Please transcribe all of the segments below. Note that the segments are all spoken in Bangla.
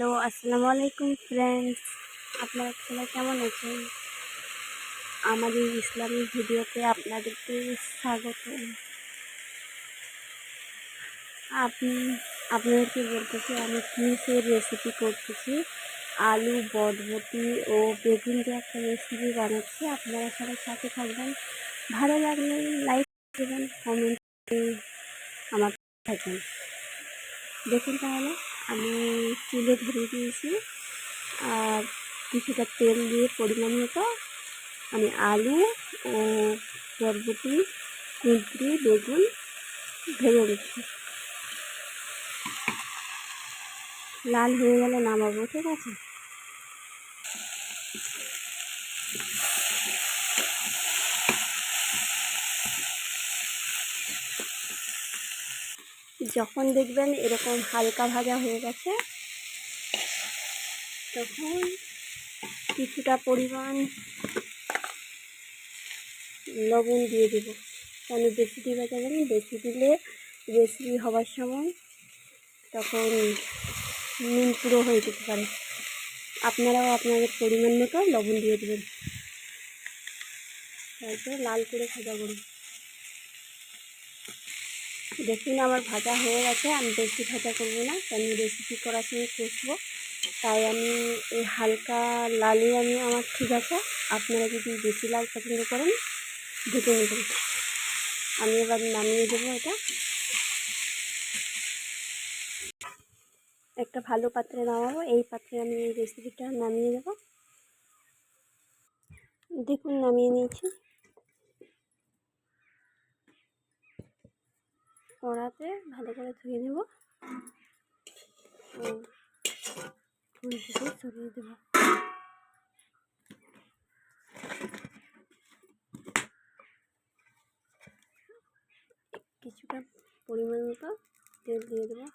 হ্যালো, আসসালামু আলাইকুম ফ্রেন্ডস আপনারা সবাই কেমন আছেন? আমাদের ইসলামিক ভিডিওতে আপনাদেরকে স্বাগত। আপনি, আপনাদেরকে বলতেছি আমি ফিসের রেসিপি করতেছি? আলু বটবটি ও বেগুন দিয়ে একটা রেসিপি বানাচ্ছি। আপনারা সবাই সাথে থাকবেন। ভালো লাগলে লাইক দেবেন কমেন্ট আমার থাকবেন দেখুন তাহলে। আমি চুলে ধরিয়ে দিয়েছি আর কিছুটা তেল দিয়ে পরিমাণ মতো আমি আলু ও বরবটি, কুঁদরি, বেগুন ভেজে দিচ্ছি লাল হয়ে গেলে নামাবো, ঠিক আছে? যখন দেখবেন এরকম হালকা ভাজা হয়ে গেছে, তখন কিছুটা পরিমাণ লবণ দিয়ে দেব। কেন বেশি দিলে যাবেন বেশি দিলে রেসিপি হবার সময় তখন নুন পুরো হয়ে যেতে পারে। আপনারাও আপনাদের পরিমাণ মতো লবণ দিয়ে দেবেন। তারপরে লাল করে ভাজা করুন। দেখুন আমার ভাজা হয়ে গেছে, আমি বেশি ভাজা করব না আমি রেসিপি করার সময় কষবো। তাই আমি এই হালকা লালই আমি আমার ঠিক আছে, আপনারা যদি বেশি লাল পছন্দ করেন ঢুকে নেবেন আমি এবার নামিয়ে দেবো এটা। একটা ভালো পাত্রে নামাবো, এই পাত্রে আমি এই রেসিপিটা নামিয়ে দেবো। দেখুন, নামিয়ে নিয়েছি। কড়াতে ভালো করে ধুয়ে নেব। ফুল থেকে সরিয়ে দেব। কিছুটা পরিমাণ মতো তেল দিয়ে দেবো।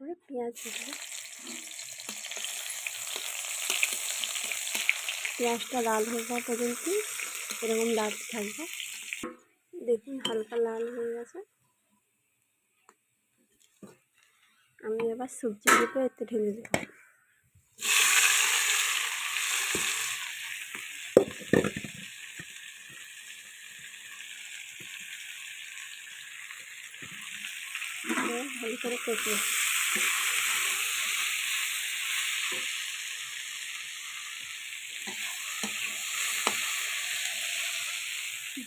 তারপরে পেঁয়াজ দেবো। পেঁয়াজটা লাল হওয়া পর্যন্ত এরকম লাল থাকবে। দেখুন, হালকা লাল হয়ে গেছে। আমি এবার সবজিগুলো এতে ঢেলে দেবো। ভালো করে কষে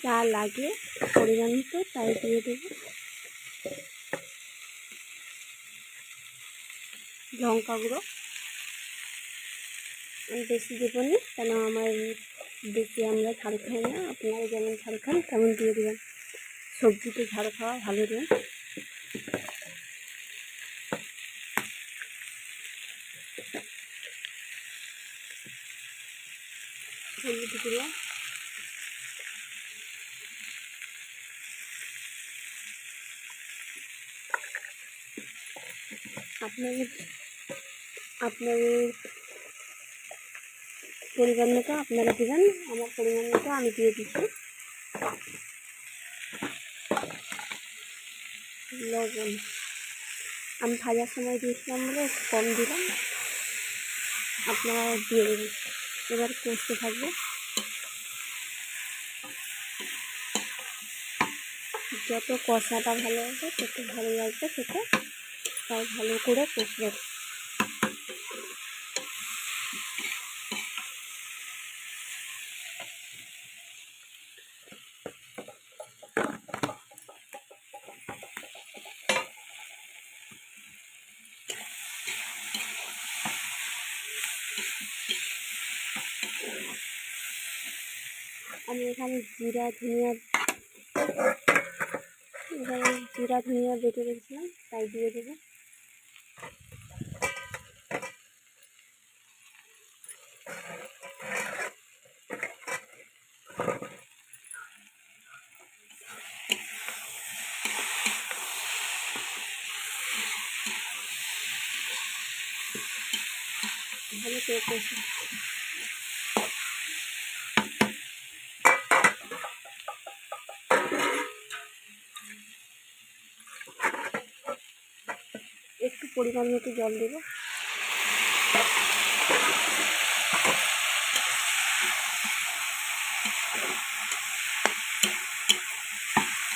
যা লাগে পরিমাণ মতো, তাই দিয়ে দেবো। লঙ্কা গুঁড়ো। আমি বেশি দেবো না, কেন আমার বেশি আমরা ঝাল খাই না। আপনারা যেমন ঝাল খান, তেমন দিয়ে দেবেন। সবজিতে ঝাল খাওয়া ভালো দেন হলুদ গুঁড়ো আপনাদের আপনাদের পরিমাণ মতো আপনারা দেবেন, আমার পরিমাণ মতো আমি দিয়ে দিচ্ছি। লবণ। আমি ভাজার সময় দিয়েছিলাম বলে একটু কম দিলাম। আপনারা দিয়ে দেবেন। এবার কষতে থাকবে। যত কষাটা ভালো হবে, তত ভালো লাগবে খেতে। তাই ভালো করে কষবে। আমি এখানে জিরা, ধনিয়া জিরা, ধনিয়া বেটে রেখেছিলাম, তাই দিয়ে দেবো। ভালো করে কষে একটু পরিমাণ মতো জল দেবো।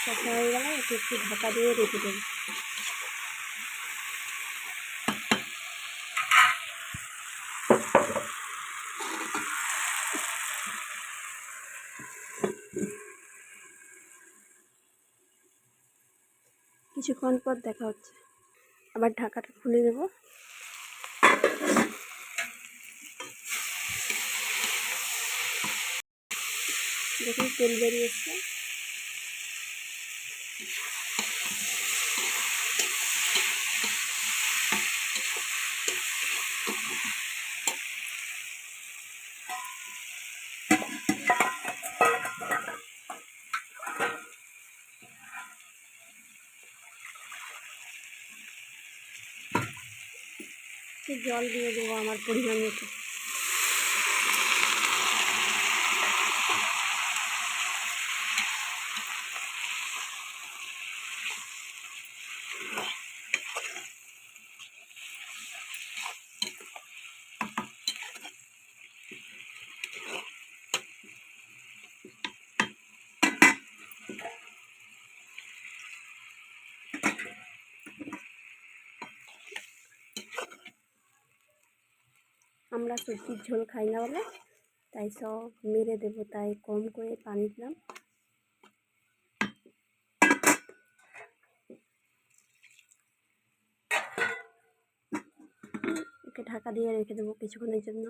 সব হয়ে গেলে একটু ঢাকা দিয়ে রেখে দেবো। কিছুক্ষণ পর দেখা হচ্ছে। আবার ঢাকাটা খুলে দেব। দেখুন তেল বেরিয়ে একটু জল দিয়ে দেবো আমার পরিমাণ মতো। আমরা সবজির ঝোল খাই না বলে, তাই সব মেরে দেবো, তাই কম করে পানি দিলাম। ওকে ঢাকা দিয়ে রেখে দেবো কিছুক্ষণের জন্য।